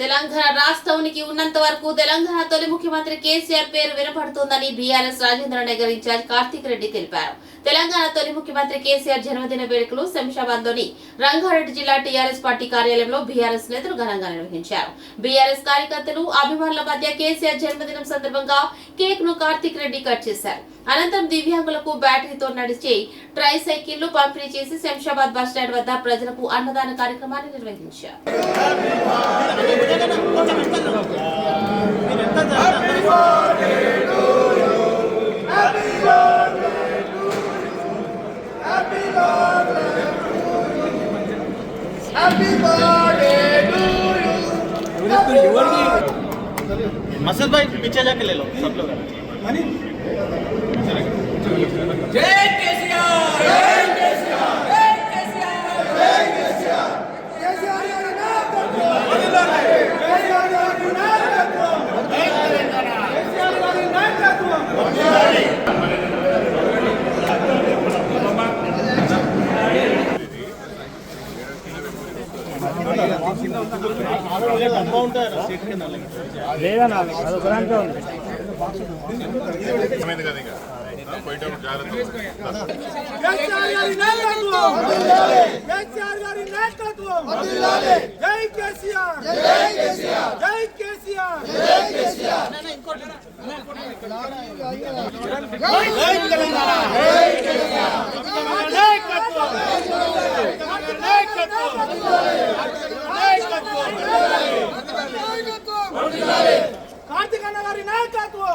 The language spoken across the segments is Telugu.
తెలంగాణ రాష్ట్రానికి ఉన్నంత వరకు తెలంగాణ తొలి ముఖ్యమంత్రి కేసీఆర్ పేరు వినపడుతోందని బీఆర్ఎస్ రాజేంద్ర నగర్ ఇన్ఛార్జ్ కార్తీక్ రెడ్డి తెలిపారు. తెలంగాణ తొలి ముఖ్యమంత్రి కేసీఆర్ జన్మదిన వేడుకలు శంషాబాద్లోని రంగారెడ్డి జిల్లా టీఆర్ఎస్ పార్టీ కార్యాలయంలో బీఆర్ఎస్ నేతలు ఘనంగా నిర్వహించారు. బీఆర్ఎస్ కార్యకర్తలు అభిమానుల మధ్య కేసీఆర్ జన్మదినం సందర్భంగా కేక్ను కార్తీక్ రెడ్డి కట్ చేశారు. అనంతరం దివ్యాంగులకు బ్యాటరీతో నడిచే ట్రై సైకిళ్ళు పంపిణీ చేసి శంషాబాద్ బస్టాండ్ వద్ద ప్రజలకు అన్నదాన కార్యక్రమాన్ని నిర్వహించారు. मसद भाई पीछे जाके ले लो सब लोग లేదన్నా అది ఒకదానికే ఉంది అర్థమైంది కదా ఇంకా ఆ, పోయేటప్పుడు జాగ్రత్త కేసీఆర్ గారి నాయకత్వం కేసీఆర్ గారి నాయకత్వం జై కేసీఆర్ జై కేసీఆర్ జై కేసీఆర్ జై కేసీఆర్ కార్తిక్ అన్న గారి నాయకత్వం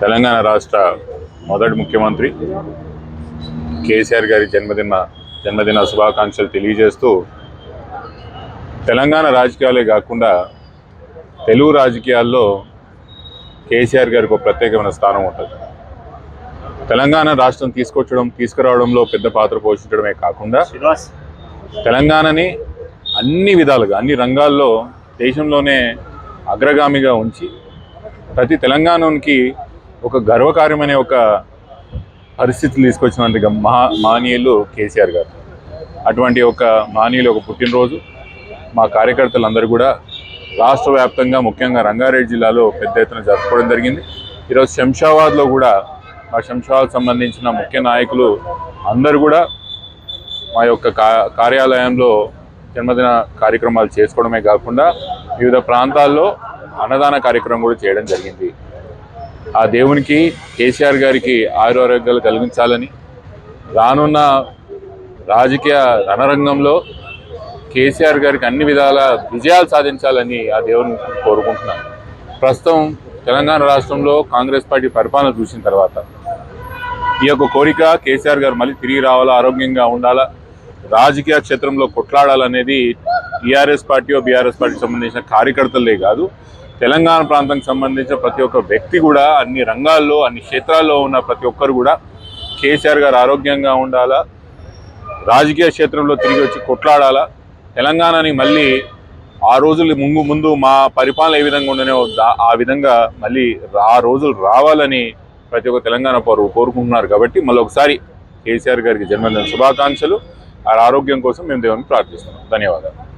తెలంగాణ రాష్ట్ర మొదటి ముఖ్యమంత్రి కేసీఆర్ గారి జన్మదిన జన్మదిన శుభాకాంక్షలు తెలియజేస్తూ తెలంగాణ రాజకీయాలే కాకుండా తెలుగు రాజకీయాల్లో కేసీఆర్ గారికి ఒక ప్రత్యేకమైన స్థానం ఉంటుంది. తెలంగాణ రాష్ట్రం తీసుకొచ్చడం తీసుకురావడంలో పెద్ద పాత్ర పోషించడమే కాకుండా తెలంగాణని అన్ని విధాలుగా అన్ని రంగాల్లో దేశంలోనే అగ్రగామిగా ఉంచి ప్రతి తెలంగాణకి ఒక గర్వకార్యమనే ఒక పరిస్థితులు తీసుకొచ్చినందుకు మహా మానీయులు కేసీఆర్ గారు. అటువంటి ఒక మానీయులు ఒక పుట్టినరోజు మా కార్యకర్తలందరూ కూడా రాష్ట్ర వ్యాప్తంగా ముఖ్యంగా రంగారెడ్డి జిల్లాలో పెద్ద ఎత్తున జరుపుకోవడం జరిగింది. ఈరోజు శంషాబాద్లో కూడా మా శంషాబాద్ సంబంధించిన ముఖ్య నాయకులు అందరూ కూడా మా యొక్క కార్యాలయంలో జన్మదిన కార్యక్రమాలు చేసుకోవడమే కాకుండా వివిధ ప్రాంతాల్లో అన్నదాన కార్యక్రమం కూడా చేయడం జరిగింది. ఆ దేవునికి కేసీఆర్ గారికి ఆరోగ్యాలు కలిగించాలని రానున్న రాజకీయ రణరంగంలో కేసీఆర్ గారికి అన్ని విధాల విజయాలు సాధించాలని ఆ దేవుని కోరుకుంటున్నాను. ప్రస్తుతం తెలంగాణ రాష్ట్రంలో కాంగ్రెస్ పార్టీ పరిపాలన చూసిన తర్వాత ఈ యొక్క కోరిక కేసీఆర్ గారు మళ్ళీ తిరిగి రావాలా ఆరోగ్యంగా ఉండాలా రాజకీయ క్షేత్రంలో కొట్లాడాలనేది టీఆర్ఎస్ పార్టీ బీఆర్ఎస్ పార్టీకి సంబంధించిన కార్యకర్తలే కాదు తెలంగాణ ప్రాంతానికి సంబంధించిన ప్రతి ఒక్క వ్యక్తి కూడా అన్ని రంగాల్లో అన్ని క్షేత్రాల్లో ఉన్న ప్రతి ఒక్కరు కూడా కేసీఆర్ గారు ఆరోగ్యంగా ఉండాలా? రాజకీయ క్షేత్రంలో తిరిగి వచ్చి కొట్లాడాలా? తెలంగాణని మళ్ళీ ఆ రోజులు ముందు ముందు మా పరిపాలన ఏ విధంగా ఉండనే ఆ విధంగా మళ్ళీ ఆ రోజులు రావాలని ప్రతి ఒక్క తెలంగాణ పౌరులు కోరుకుంటున్నారు కాబట్టి మళ్ళీ ఒకసారి కేసీఆర్ గారికి జన్మదిన శుభాకాంక్షలు. ఆ ఆరోగ్యం కోసం మేము దేవుని ప్రార్థిస్తున్నాం. ధన్యవాదాలు.